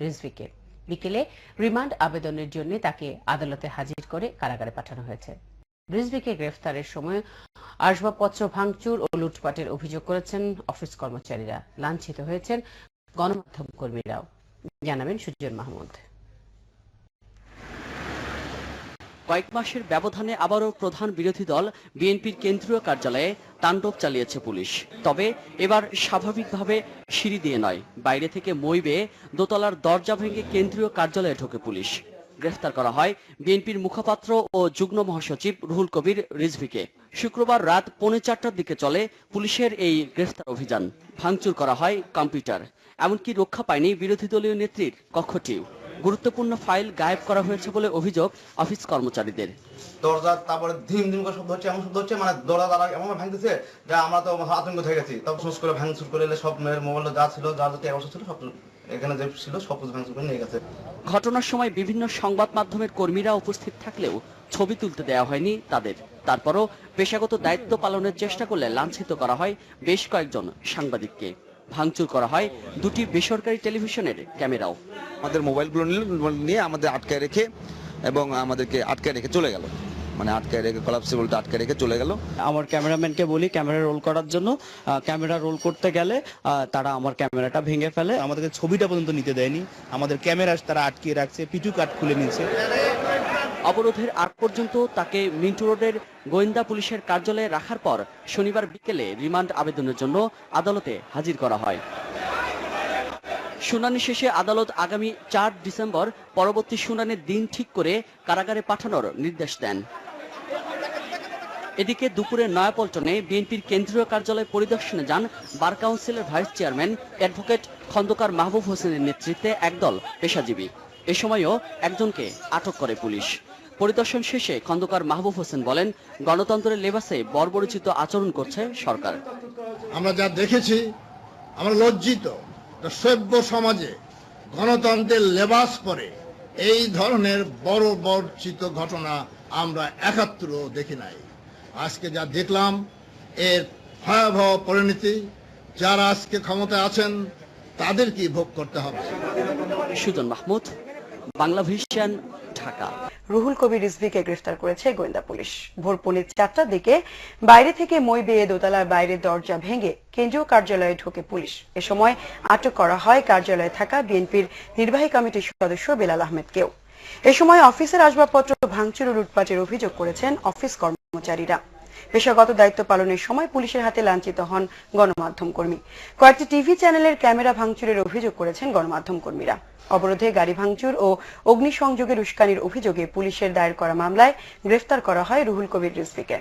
রিজভিকে। বিকেলে রিমান্ড আবেদনের জন্য তাকে আদালতে হাজির করে কারাগারে পাঠানো হয়েছে। রিজভিকে গ্রেফতারের সময় আসবাবপত্র ভাঙচুর ও লুটপাটের অভিযোগ করেছেন অফিস কর্মচারীরা। লাঞ্ছিত হয়েছেন গণমাধ্যম কর্মীরাও। জানাবেন সুজন মাহমুদ। কয়েক মাসের ব্যবধানে আবারও প্রধান বিরোধী দল বিএনপির কেন্দ্রীয় কার্যালয়ে তাণ্ডব চালিয়েছে পুলিশ। তবে এবার স্বাভাবিকভাবে সিঁড়ি দিয়ে নয়। বাইরে থেকে মই বেয়ে দোতলার দরজা ভেঙে কেন্দ্রীয় কার্যালয়ে ঢোকে পুলিশ। গ্রেফতার করা হয় বিএনপির মুখপাত্র ও যুগ্ম মহাসচিব রুহুল কবির রিজভিকে। শুক্রবার রাত পৌনে চারটার দিকে চলে পুলিশের এই গ্রেফতার অভিযান। ভাঙচুর করা হয় কম্পিউটার। এমনকি রক্ষা পায়নি বিরোধী দলীয় নেত্রীর কক্ষটিও। গুরুত্বপূর্ণ ফাইল গায়েব করা হয়েছে বলে অভিযোগ অফিস কর্মচারীদের। দরজা তারপরে ধিম ধিম করে শব্দ হচ্ছে এমন শব্দ হচ্ছে মানে দরজা দ্বারা এমন ভাঙতেছে যে আমরা তো আতঙ্ক হয়ে গেছি। তারপর সুস করে ভাঙচুর করে এলে সব মেয়ের মোবাইল যা ছিল যার যাতে অবস্থা ছিল সব এখানে যে ছিল সব কিছু ভাঙচুর করে নিয়ে গেছে। ঘটনার সময় বিভিন্ন সংবাদ মাধ্যমের কর্মীরা উপস্থিত থাকলেও ছবি তুলতে দেওয়া হয়নি তাদের। তারপরও পেশাগত দায়িত্ব পালনের চেষ্টা করলে লাঞ্ছিত করা হয় বেশ কয়েকজন সাংবাদিককে। ভাঙচুর করা হয়। দুটি বেসরকারি টেলিভিশনের ক্যামেরাও। আমাদের মোবাইলগুলো নিয়ে আমাদের আটকায় রেখে এবং আমাদেরকে আটকায় রেখে চলে গেল। মানে আটকায় রেখে কলাপসিবলটা আটকে রেখে চলে গেল। আমার ক্যামেরাম্যানকে বলি ক্যামেরা রোল করার জন্য ক্যামেরা রোল করতে গেলে তারা আমার ক্যামেরাটা ভেঙে ফেলে। আমাদেরকে ছবিটা পর্যন্ত নিতে দেয়নি। আমাদের ক্যামেরা তারা আটকিয়ে রাখছে পিটু কাট খুলে নিয়েছে। অবরোধের আগ পর্যন্ত তাকে মিন্টু রোডের গোয়েন্দা পুলিশের কার্যালয়ে রাখার পর শনিবার বিকেলে রিমান্ড আবেদনের জন্য আদালতে হাজির করা হয়। শুনানি শেষে আদালত আগামী চার ডিসেম্বর পরবর্তী শুনানির দিন ঠিক করে কারাগারে পাঠানোর নির্দেশ দেন। এদিকে দুপুরে নয়াপল্টনে বিএনপির কেন্দ্রীয় কার্যালয় পরিদর্শনে যান বার কাউন্সিলের vice chairman advocate Khandakar Mahbub হোসেনের নেতৃত্বে একদল পেশাজীবী। এ সময়ও একজনকে আটক করে পুলিশ। পরিদর্শন শেষে খন্দকার মাহবুব হোসেন বলেন গণতন্ত্রের লেবাসে বর্বরচিত আচরণ করছে সরকার। আমরা যা দেখেছি আমরা লজ্জিত সভ্য সমাজে গণতন্ত্রের লেবাস পরে এই ধরনের বড় বর্চিত ঘটনা আমরা একাত্র দেখি নাই। আজকে যা দেখলাম এর ভয়াবহ পরিণতি যারা আজকে ক্ষমতায় আছেন তাদেরকেই ভোগ করতে হবে? সুজন মাহমুদ বাংলা ভিশন ঢাকা রুহুল কবির রিজভিকে গ্রেফতার করেছে গোয়েন্দা পুলিশ। ভোর পৌনে চারটার দিকে বাইরে থেকে মই বেয়ে দোতলার বাইরের দরজা ভেঙে কেন্দ্রীয় কার্যালয়ে ঢোকে পুলিশ। এ সময় আটক করা হয় কার্যালয়ে থাকা বিএনপির নির্বাহী কমিটির সদস্য বেলাল আহমেদকেও। এ সময় অফিসের আসবাবপত্র ভাঙচুর ও লুটপাটের অভিযোগ করেছেন অফিস কর্মচারীরা। পেশাগত দায়িত্ব পালনের সময় পুলিশের হাতে লাঞ্ছিত হন গণমাধ্যম কর্মী। কয়েকটি টিভি চ্যানেলের ক্যামেরা ভাঙচুরের অভিযোগ করেছেন গণমাধ্যম কর্মীরা। অবরোধে গাড়ি ভাঙচুর ও অগ্নিসংযোগের উস্কানির অভিযোগে পুলিশের দায়ের করা মামলায় গ্রেফতার করা হয় রুহুল কবির রিজভিকে।